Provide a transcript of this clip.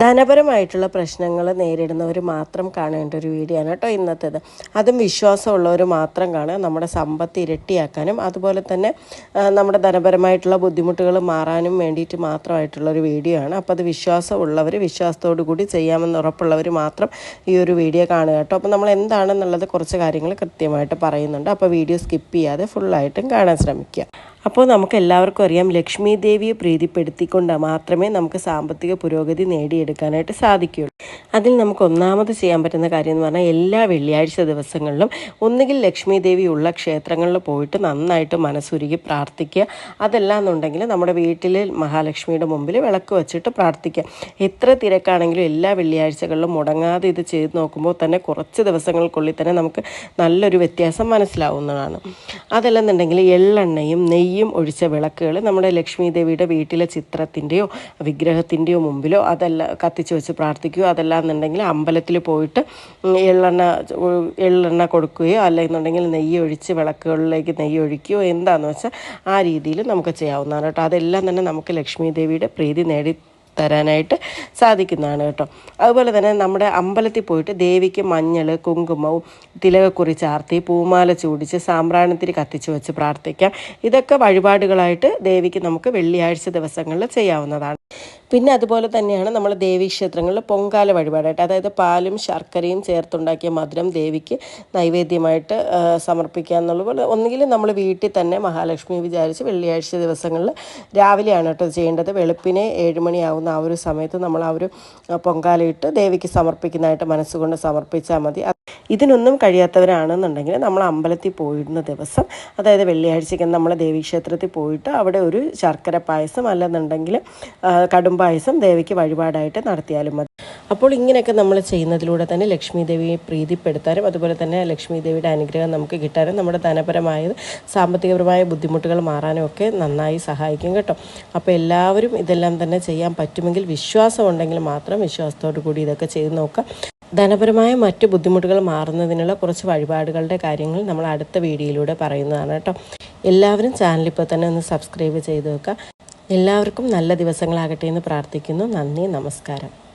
ധനപരമായിട്ടുള്ള പ്രശ്നങ്ങൾ നേരിടുന്നവർ മാത്രം കാണേണ്ട ഒരു വീഡിയോ ആണ് കേട്ടോ ഇന്നത്തേത്. അതും വിശ്വാസമുള്ളവർ മാത്രം കാണുക നമ്മുടെ സമ്പത്ത് ഇരട്ടിയാക്കാനും അതുപോലെ തന്നെ നമ്മുടെ ധനപരമായിട്ടുള്ള ബുദ്ധിമുട്ടുകൾ മാറാനും വേണ്ടിയിട്ട് മാത്രമായിട്ടുള്ളൊരു വീഡിയോ ആണ് അപ്പോൾ അത് വിശ്വാസമുള്ളവർ വിശ്വാസത്തോടു കൂടി ചെയ്യാമെന്ന് ഉറപ്പുള്ളവർ മാത്രം ഈ ഒരു വീഡിയോ കാണുക കേട്ടോ. അപ്പോൾ നമ്മൾ എന്താണെന്നുള്ളത് കുറച്ച് കാര്യങ്ങൾ കൃത്യമായിട്ട് പറയുന്നുണ്ട്. അപ്പോൾ വീഡിയോ സ്കിപ്പ് ചെയ്യാതെ ഫുള്ളായിട്ടും കാണാൻ ശ്രമിക്കുക. അപ്പോൾ നമുക്ക് എല്ലാവർക്കും അറിയാം ലക്ഷ്മി ദേവിയെ പ്രീതിപ്പെടുത്തിക്കൊണ്ട് മാത്രമേ നമുക്ക് സാമ്പത്തിക പുരോഗതി നേടിയെടുക്കാനായിട്ട് സാധിക്കുകയുള്ളൂ. അതിൽ നമുക്ക് ഒന്നാമത് ചെയ്യാൻ പറ്റുന്ന കാര്യം എന്ന് പറഞ്ഞാൽ എല്ലാ വെള്ളിയാഴ്ച ദിവസങ്ങളിലും ഒന്നുകിൽ ലക്ഷ്മി ദേവി ഉള്ള ക്ഷേത്രങ്ങളിൽ പോയിട്ട് നന്നായിട്ട് മനസ്സുരുകി പ്രാർത്ഥിക്കുക. അതല്ല എന്നുണ്ടെങ്കിൽ നമ്മുടെ വീട്ടിൽ മഹാലക്ഷ്മിയുടെ മുമ്പിൽ വിളക്ക് വെച്ചിട്ട് പ്രാർത്ഥിക്കുക. എത്ര തിരക്കാണെങ്കിലും എല്ലാ വെള്ളിയാഴ്ചകളിലും മുടങ്ങാതെ ഇത് ചെയ്ത് നോക്കുമ്പോൾ തന്നെ കുറച്ച് ദിവസങ്ങൾക്കുള്ളിൽ തന്നെ നമുക്ക് നല്ലൊരു വ്യത്യാസം മനസ്സിലാവുന്നതാണ്. അതല്ലെന്നുണ്ടെങ്കിൽ എള്ളെണ്ണയും നെയ്യും ഒഴിച്ച വിളക്കുകൾ നമ്മുടെ ലക്ഷ്മി ദേവിയുടെ വീട്ടിലെ ചിത്രത്തിന്റെയോ വിഗ്രഹത്തിന്റെയോ മുമ്പിലോ അതല്ല കത്തിച്ച് വെച്ച് പ്രാർത്ഥിക്കുകയോ അതല്ല എന്നുണ്ടെങ്കിൽ അമ്പലത്തിൽ പോയിട്ട് എള്ളെണ്ണ എള്ളെണ്ണ കൊടുക്കുകയോ അല്ലെന്നുണ്ടെങ്കിൽ നെയ്യ് ഒഴിച്ച് വിളക്കുകളിലേക്ക് നെയ്യ് ഒഴിക്കുകയോ എന്താണെന്ന് വെച്ചാൽ ആ രീതിയിൽ നമുക്ക് ചെയ്യാവുന്നതാണ് കേട്ടോ. അതെല്ലാം തന്നെ നമുക്ക് ലക്ഷ്മി ദേവിയുടെ പ്രീതി നേടി തരാനായിട്ട് സാധിക്കുന്നതാണ് കേട്ടോ. അതുപോലെ തന്നെ നമ്മുടെ അമ്പലത്തിൽ പോയിട്ട് ദേവിക്ക് മഞ്ഞൾ കുങ്കുമവും തിലകക്കുറി ചാർത്തി പൂമാല ചൂടിച്ച് സാമ്പ്രാണത്തിരി കത്തിച്ച് വെച്ച് പ്രാർത്ഥിക്കാം. ഇതൊക്കെ വഴിപാടുകളായിട്ട് ദേവിക്ക് നമുക്ക് വെള്ളിയാഴ്ച ദിവസങ്ങളിൽ ചെയ്യാവുന്നതാണ്. പിന്നെ അതുപോലെ തന്നെയാണ് നമ്മൾ ദേവീ ക്ഷേത്രങ്ങളിൽ പൊങ്കാല വഴിപാടായിട്ട്. അതായത് പാലും ശർക്കരയും ചേർത്തുണ്ടാക്കിയ മധുരം ദേവിക്ക് നൈവേദ്യമായിട്ട് സമർപ്പിക്കുക എന്നുള്ള പോലെ. ഒന്നുകിൽ നമ്മൾ വീട്ടിൽ തന്നെ മഹാലക്ഷ്മി വിചാരിച്ച് വെള്ളിയാഴ്ച ദിവസങ്ങളിൽ രാവിലെയാണ് കേട്ടോ ചെയ്യേണ്ടത്. വെളുപ്പിനെ ഏഴുമണിയാവുന്ന ആ ഒരു സമയത്ത് നമ്മൾ ആ ഒരു പൊങ്കാലയിട്ട് ദേവിക്ക് സമർപ്പിക്കുന്നതായിട്ട് മനസ്സുകൊണ്ട് സമർപ്പിച്ചാൽ മതി. ഇതിനൊന്നും കഴിയാത്തവരാണെന്നുണ്ടെങ്കിൽ നമ്മൾ അമ്പലത്തിൽ പോയിരുന്ന ദിവസം അതായത് വെള്ളിയാഴ്ചയ്ക്ക് നമ്മൾ ദേവീക്ഷേത്രത്തിൽ പോയിട്ട് അവിടെ ഒരു ശർക്കര പായസം അല്ലെന്നുണ്ടെങ്കിൽ കടും പായസം ദേവിക്ക് വഴിപാടായിട്ട് നടത്തിയാലും മതി. അപ്പോൾ ഇങ്ങനെയൊക്കെ നമ്മൾ ചെയ്യുന്നതിലൂടെ തന്നെ ലക്ഷ്മി ദേവിയെ പ്രീതിപ്പെടുത്താനും അതുപോലെ തന്നെ ലക്ഷ്മി ദേവിയുടെ അനുഗ്രഹം നമുക്ക് കിട്ടാനും നമ്മുടെ ധനപരമായ സാമ്പത്തികപരമായ ബുദ്ധിമുട്ടുകൾ മാറാനും ഒക്കെ നന്നായി സഹായിക്കും കേട്ടോ. അപ്പോൾ എല്ലാവരും ഇതെല്ലാം തന്നെ ചെയ്യാൻ പറ്റുമെങ്കിൽ വിശ്വാസം ഉണ്ടെങ്കിൽ മാത്രം വിശ്വാസത്തോടു കൂടി ഇതൊക്കെ ചെയ്ത് നോക്കാം ധനപരമായ മറ്റ് ബുദ്ധിമുട്ടുകൾ മാറുന്നതിനുള്ള കുറച്ച് വഴിപാടുകളുടെ കാര്യങ്ങൾ നമ്മൾ അടുത്ത വീഡിയോയിലൂടെ പറയുന്നതാണ് കേട്ടോ. എല്ലാവരും ചാനൽ ഇപ്പോൾ തന്നെ ഒന്ന് സബ്സ്ക്രൈബ് ചെയ്ത് വെക്കുക. എല്ലാവർക്കും നല്ല ദിവസങ്ങളാകട്ടെ എന്ന് പ്രാർത്ഥിക്കുന്നു. നന്ദി നമസ്കാരം.